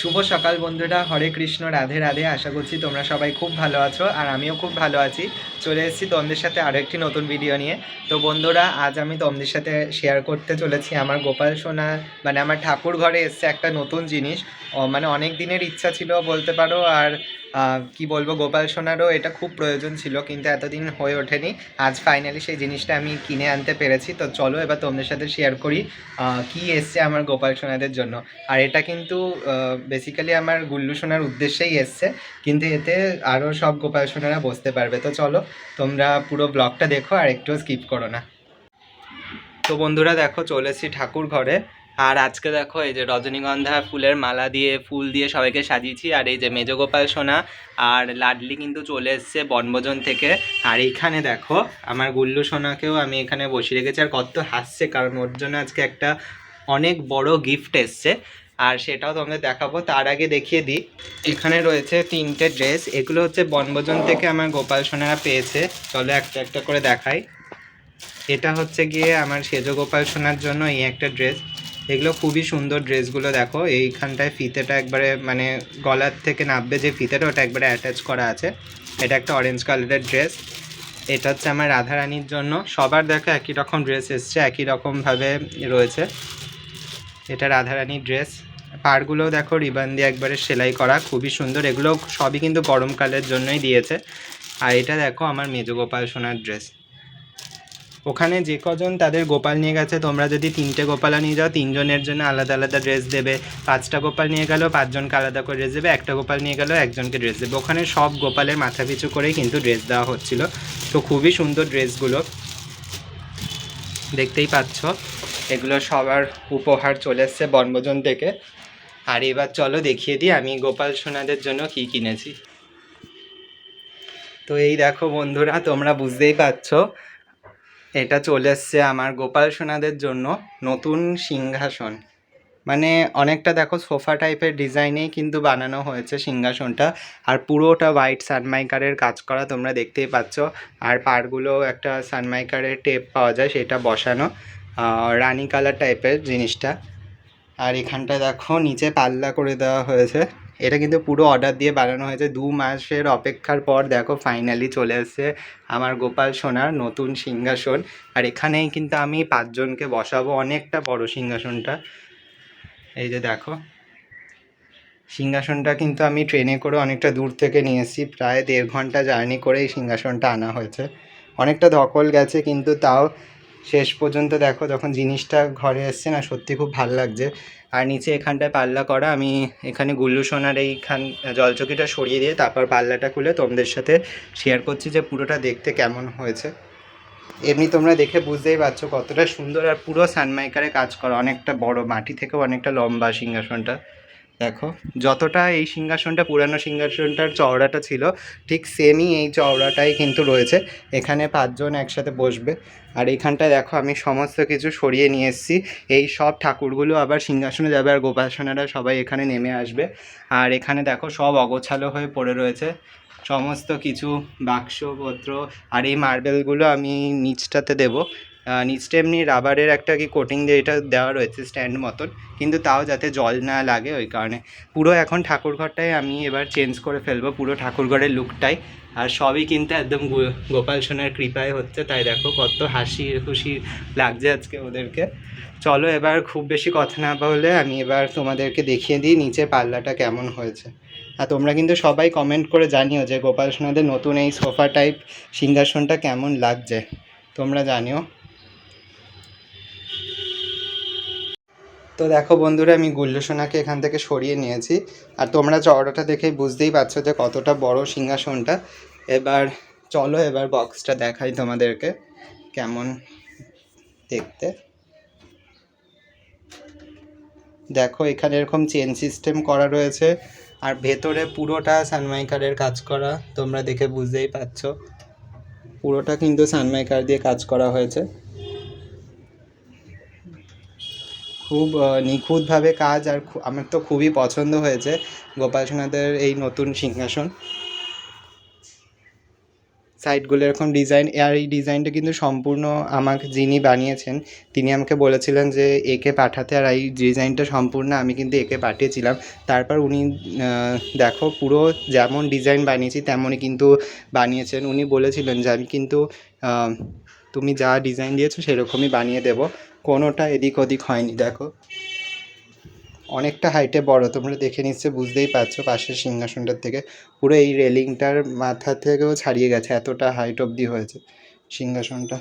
শুভ সকাল বন্ধুরা, হরে কৃষ্ণ, রাধে রাধে। আশা করছি তোমরা সবাই খুব ভালো আছো আর আমিও খুব ভালো আছি। চলে এসেছি তোমাদের সাথে আরও একটি নতুন ভিডিও নিয়ে। তো বন্ধুরা, আজ আমি তোমাদের সাথে শেয়ার করতে চলেছি। আমার গোপাল সোনা মানে আমার ঠাকুর ঘরে এসছে একটা নতুন জিনিস। মানে অনেক দিনের ইচ্ছা ছিল বলতে পারো, আর কি বলব, গোপাল সোনারও এটা খুব প্রয়োজন ছিল, কিন্তু এতদিন হয়ে ওঠেনি। আজ ফাইনালি সেই জিনিসটা আমি কিনে আনতে পেরেছি। তো চলো এবার তোমাদের সাথে শেয়ার করি কি এসছে আমার গোপাল সোনাদের জন্য। আর এটা কিন্তু বেসিক্যালি আমার গুল্লু সোনার উদ্দেশ্যেই এসছে, কিন্তু এতে আরও সব গোপাল সোনারা বসতে পারবে। তো চলো, তোমরা পুরো ব্লগটা দেখো আর একটু স্কিপ করো না। তো বন্ধুরা দেখো চলেছি ঠাকুর ঘরে। আর আজকে দেখো, এই যে রজনীগন্ধা ফুলের মালা দিয়ে, ফুল দিয়ে সবাইকে সাজিয়েছি। আর এই যে মেজগোপাল সোনা আর লাডলি কিন্তু চলে এসছে বনভোজন থেকে। আর এইখানে দেখো, আমার গুল্লু সোনাকেও আমি এখানে বসিয়ে রেখেছি। আর কত হাসছে, কারণ ওর জন্য আজকে একটা অনেক বড় গিফট এসছে। আর সেটাও তোমাদের দেখাবো। তার আগে দেখিয়ে দিই, এখানে রয়েছে তিনটে ড্রেস এগুলো হচ্ছে বনভোজন থেকে আমার গোপাল সোনারা পেয়েছে। চলো একটা একটা করে দেখাই। এটা হচ্ছে গিয়ে আমার সেজ গোপাল সোনার জন্য এই একটা ড্রেস এগুলো খুবই সুন্দর ড্রেসগুলো দেখো। এইখানটায় ফিতেটা একবারে মানে গলার থেকে নাববে যে ফিতেটা, ওটা একবারে অ্যাটাচ করা আছে। এটা একটা অরেঞ্জ কালারের ড্রেস এটা হচ্ছে আমার রাধারানীর জন্য। সবার দেখো একই রকম ড্রেস এসছে, একই রকমভাবে রয়েছে। এটা রাধারানীর ড্রেস পাড়গুলোও দেখো, রিবান দিয়ে একবারে সেলাই করা, খুবই সুন্দর। এগুলো সবই কিন্তু গরমকালের জন্যই দিয়েছে। আর এটা দেখো আমার মেজগোপাল সোনার ড্রেস ওখানে যে কজন তাদের গোপাল নিয়ে গেছে, তোমরা যদি তিনটে গোপালা নিয়ে যাও, তিনজনের জন্য আলাদা আলাদা ড্রেস দেবে। পাঁচটা গোপাল নিয়ে গেলেও পাঁচজনকে আলাদা করে ড্রেস দেবে, একটা গোপাল নিয়ে গেলেও একজনকে ড্রেস দেবে। ওখানে সব গোপালের মাথা পিছু করেই কিন্তু ড্রেস দেওয়া হচ্ছিল। তো খুবই সুন্দর ড্রেসগুলো দেখতেই পাচ্ছ, এগুলো সবার উপহার চলে এসছে বনভোজন থেকে। আর এবার চলো দেখিয়ে দিই, আমি গোপাল সোনাদের জন্য কি কিনেছি। তো এই দেখো বন্ধুরা, তোমরা বুঝতেই পারছ এটা চলে এসছে আমার গোপাল সোনাদের জন্য নতুন সিংহাসন। মানে অনেকটা দেখো সোফা টাইপের ডিজাইনেই কিন্তু বানানো হয়েছে সিংহাসনটা। আর পুরোটা হোয়াইট সানমাইকারের কাজ করা তোমরা দেখতেই পাচ্ছ। আর পাড়গুলো একটা সানমাইকারের টেপ পাওয়া যায় সেটা বসানো। রানী কালার টাইপের জিনিসটা। আর এখানটা দেখো নিচে পাল্লা করে দেওয়া হয়েছে। এটা কিন্তু পুরো অর্ডার দিয়ে বানানো হয়েছে। দু মাসের অপেক্ষার পর দেখো ফাইনালি চলে এসেছে আমার গোপাল সোনার নতুন সিংহাসন। আর এখানেই কিন্তু আমি পাঁচজনকে বসাবো অনেকটা বড় সিংহাসনটা। এই যে দেখো, সিংহাসনটা কিন্তু আমি ট্রেনে করে অনেকটা দূর থেকে নিয়ে এসেছি। প্রায় দেড় ঘণ্টা জার্নি করে এই সিংহাসনটা আনা হয়েছে। অনেকটা ধকল গেছে কিন্তু তাও শেষ পর্যন্ত দেখো যখন জিনিসটা ঘরে এসছে না, সত্যি খুব ভালো লাগছে। আর নিচে এখানটায় পাল্লা করা, আমি এখানে গুল্লু সোনার এইখান, জলচকিটা সরিয়ে দিয়ে তারপর পাল্লাটা খুলে তোমাদের সাথে শেয়ার করছি যে পুরোটা দেখতে কেমন হয়েছে। এমনি তোমরা দেখে বুঝতেই পারছ কতটা সুন্দর আর পুরো সানমাইকারে কাজ করা, অনেকটা বড় মাটি থেকেও অনেকটা লম্বা সিংহাসনটা। দেখো, যতটা এই সিংহাসনটা, পুরানো সিংহাসনটার চওড়াটা ছিল, ঠিক সেমই এই চওড়াটাই কিন্তু রয়েছে। এখানে পাঁচজন একসাথে বসবে। আর এইখানটায় দেখো, আমি সমস্ত কিছু সরিয়ে নিয়ে এসেছি। এই সব ঠাকুরগুলো আবার সিংহাসনে যাবে আর গোপাসনারা সবাই এখানে নেমে আসবে। আর এখানে দেখো, সব অগোছালো হয়ে পড়ে রয়েছে। সমস্ত কিছু, বাক্সপত্র, আর এই মার্বেলগুলো আমি নিচটাতে দেবো। নিচটা এমনি রাবারের একটা কি কোটিং দিয়ে এটা দেওয়া রয়েছে স্ট্যান্ড মতন, কিন্তু তাও যাতে জল না লাগে ওই কারণে। পুরো এখন ঠাকুরঘরটাই আমি এবার চেঞ্জ করে ফেলব, পুরো ঠাকুরঘরের লুকটাই আর সবই কিন্তু একদম গোপাল সোনার কৃপায় হচ্ছে, তাই দেখো কত হাসি খুশি লাগছে আজকে ওদেরকে। চলো এবার খুব বেশি কথা না বলে আমি এবার তোমাদেরকে দেখিয়ে দিই নিচে পাল্লাটা কেমন হয়েছে। আর তোমরা কিন্তু সবাই কমেন্ট করে জানিও যে গোপাল সোনাদের নতুন এই সোফা টাইপ সিংহাসনটা কেমন লাগছে। তোমরা জানিও। তো দেখো বন্ধুরা, আমি গুল্লু সোনাকে এখান থেকে সরিয়ে নিয়েছি। আর তোমরা চওড়াটা দেখেই বুঝতেই পারছ যে কতটা বড় সিংহাসনটা। এবার চলো, এবার বক্সটা দেখাই তোমাদেরকে কেমন দেখতে। দেখো, এখানে এরকম চেন সিস্টেম করা রয়েছে। আর ভেতরে পুরোটা সানমাইকারের কাজ করা, তোমরা দেখে বুঝতেই পারছ। পুরোটা কিন্তু সানমাইকার দিয়ে কাজ করা হয়েছে। খুব নিখুঁতভাবে কাজ আর আমার তো খুবই পছন্দ হয়েছে গোপাল সোনাদের এই নতুন সিংহাসন। সাইডগুলো এরকম ডিজাইন আর এই ডিজাইনটা কিন্তু সম্পূর্ণ আমাকে যিনি বানিয়েছেন, তিনি আমাকে বলেছিলেন যে একে পাঠাতে, আর এই ডিজাইনটা সম্পূর্ণ আমি কিন্তু একে পাঠিয়েছিলাম। তারপর উনি দেখো পুরো যেমন ডিজাইন বানিয়েছি, তেমনই কিন্তু বানিয়েছেন। উনি বলেছিলেন যে আমি কিন্তু তুমি যা ডিজাইন দিয়েছ সেরকমই বানিয়ে দেব। কোনোটা এদিক ওদিক হয়নি, দেখো। অনেকটা হাইটে বড়, তোমরা দেখে নিচ্ছে বুঝতেই পারছ পাশের সিংহাসনটার থেকে। পুরো এই রেলিংটার মাথা থেকেও ছাড়িয়ে গেছে, এতটা হাইট অবধি হয়েছে সিংহাসনটা।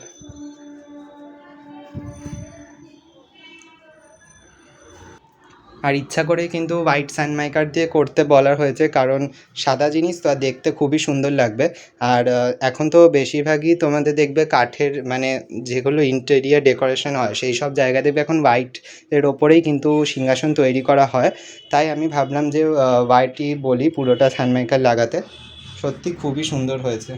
আর ইচ্ছা করে কিন্তু হোয়াইট সানমাইকার দিয়ে করতে বলার হয়েছে, কারণ সাদা জিনিস তো দেখতে খুবই সুন্দর লাগবে। আর এখন তো বেশিরভাগই তোমাদের দেখবে কাঠের মানে যেগুলো ইন্টেরিয়ার ডেকোরেশন হয়, সেই সব জায়গা দেখবে এখন হোয়াইট এর ওপরেই কিন্তু সিংহাসন তৈরি করা হয়। তাই আমি ভাবলাম যে হোয়াইটই বলি পুরোটা সানমাইকার লাগাতে। সত্যি খুবই সুন্দর হয়েছে।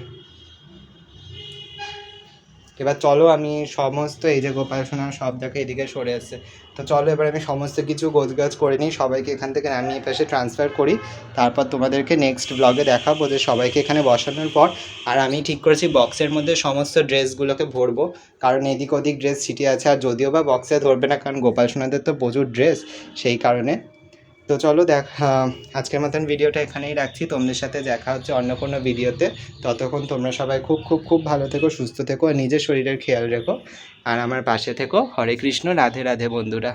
এবার চলো আমি সমস্ত এই যে গোপাল সোনা সব দেখে এদিকে সরে এসছে তো চলো এবার আমি সমস্ত কিছু গোছগাছ করে নিই, সবাইকে এখান থেকে নামিয়ে পাশে ট্রান্সফার করি। তারপর তোমাদেরকে নেক্সট ব্লগে দেখাবো যে সবাইকে এখানে বসানোর পর। আর আমি ঠিক করেছি বক্সের মধ্যে সমস্ত ড্রেসগুলোকে ভরবো। কারণ এদিক ওদিক ড্রেস ছিটিয়ে আছে, আর যদিও বা বক্সে ধরবে না, কারণ গোপাল সোনাদের তো প্রচুর ড্রেস সেই কারণে তো চলো দেখ আজকের মতন ভিডিওটা এখানেই রাখছি। তোমাদের সাথে দেখা হচ্ছে অন্য কোনো ভিডিওতে। ততক্ষণ তোমরা সবাই খুব খুব খুব ভালো থেকো, সুস্থ থেকো আর নিজের শরীরের খেয়াল রেখো। আর আমার পাশে থেকো। হরে কৃষ্ণ, রাধে রাধে বন্ধুরা।